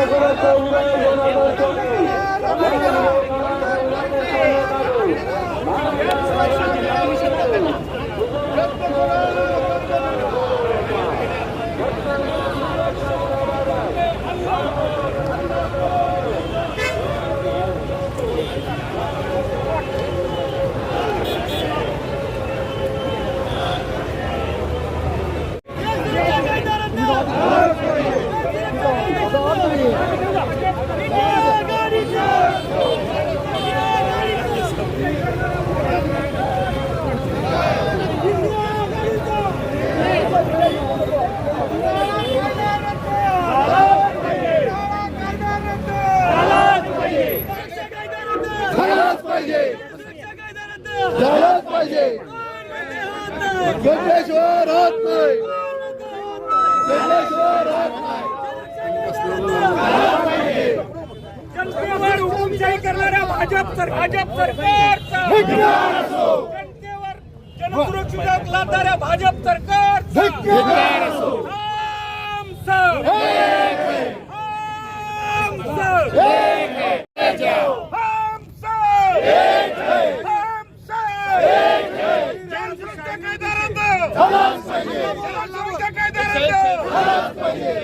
केशवर होत नाही केशवर होत नाही जनतेवर हुकुमशाही करणाऱ्या भाजप सर भाजप सरकारचा. जनतेवर जनसुरक्षित लादणाऱ्या भाजप सरकारचा हम सब हम सब हम सब हम सब जनसुरक्षा कायदा रद्द जनसुरक्षा कायदा रद्द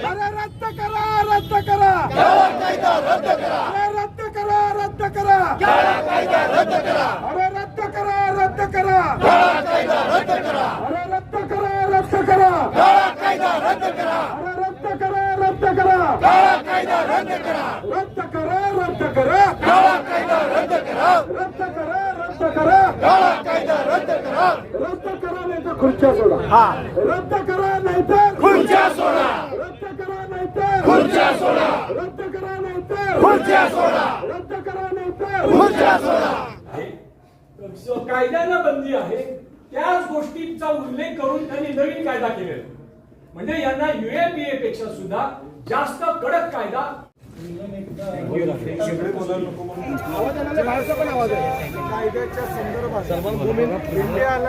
अरे रद्द करा रद्द करा अरे रद्द करा रद्द करा अरे रद्द करा रद्द करा अरे रद्द करा रद्द करा अरे रद्द करा रद्द करा रद्द करा रद्द करा रद्द करा रद्द करा रद्द करा नाही तर खुर्च्या सोडा रद्द करा नाही तर खुर्च्या सोडा रद्द करा नाही तर खुर्च्या सोडा रद्द करा नाही तर खुर्च्या सोडा. रद्द करा नाही तर खुर्च्या सोडा कायद्याला बंदी आहे त्याच गोष्टीचा उल्लेख करून त्यांनी नवीन कायदा केलेला म्हणजे यांना युएपीए पेक्षा सुद्धा जास्त कडक कायदा कायद्याच्या संदर्भात इंडिया आज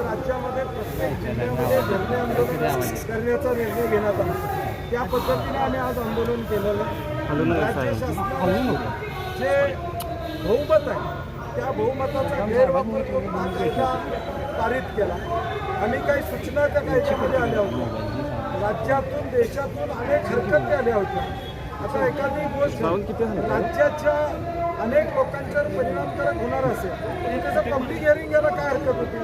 राज्यामध्ये प्रत्येक जिल्ह्यामध्ये धरणे आंदोलन करण्याचा निर्णय घेण्यात आला. त्या पद्धतीने आम्ही आज आंदोलन केलेलं. राज्य शासनाने जे बहुमत आहे त्या बहुमताचा गैरवापर करून हा कायदा पारित केला. आणि काही सूचना त्या कायद्यामध्ये आल्या होत्या. राज्यातून देशातून अनेक हरकती आल्या होत्या. आता एखादी गोष्ट राज्याच्या अनेक लोकांच्यावर परिणामकारक होणार असेल. तर त्याचं पब्लिक हिअरिंग यायला काय हरकत होती?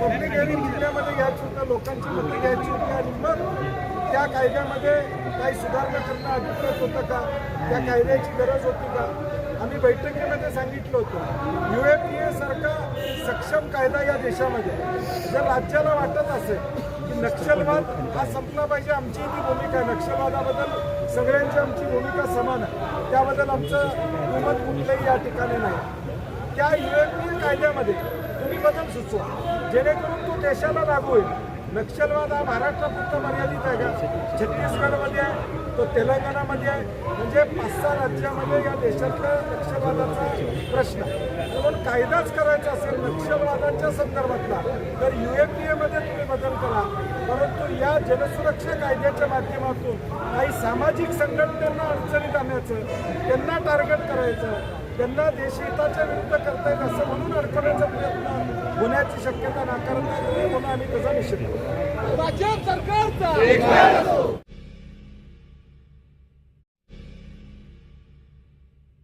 पब्लिक हिअरिंग जिल्ह्यामध्ये घ्यायची होतं लोकांची मतं घ्यायची होती आणि मग त्या कायद्यामध्ये काही सुधारणा करणं अभिप्रेत होतं का? त्या कायद्याची गरज होती का? आम्ही बैठकीमध्ये सांगितलं होतं. यू ए पी ए सारखा सक्षम कायदा या देशामध्ये जर राज्याला वाटत असेल की नक्षलवाद हा संपला पाहिजे आमची ती भूमिका आहे. नक्षलवादाबद्दल सगळ्यांची आमची भूमिका समान आहे. त्याबद्दल आमचं दुमत कुठलंही या ठिकाणी नाही. त्या युरोपीय कायद्यामध्ये तुम्ही बदल सुचवा. जेणेकरून तो देशाला लागू होईल नक्षलवाद हा महाराष्ट्रापुरता मर्यादित आहे का? छत्तीसगडमध्ये आहे तो तेलंगणामध्ये आहे म्हणजे पाच सहा राज्यामध्ये या देशातल्या नक्षलवादाचा प्रश्न. म्हणून कायदाच करायचा असेल नक्षलवादाच्या संदर्भातला तर यू एफ पी एमध्ये तुम्ही बदल करा. परंतु या जनसुरक्षा कायद्याच्या माध्यमातून काही सामाजिक संघटनांना अडचणीत आणायचं त्यांना टार्गेट करायचं त्यांना देशहिताच्या विरुद्ध करता येईल असं म्हणून अडकवण्याचा प्रयत्न होण्याची शक्यता नाकारत आम्ही त्याचा निषेध करू. राज्य सरकारचा.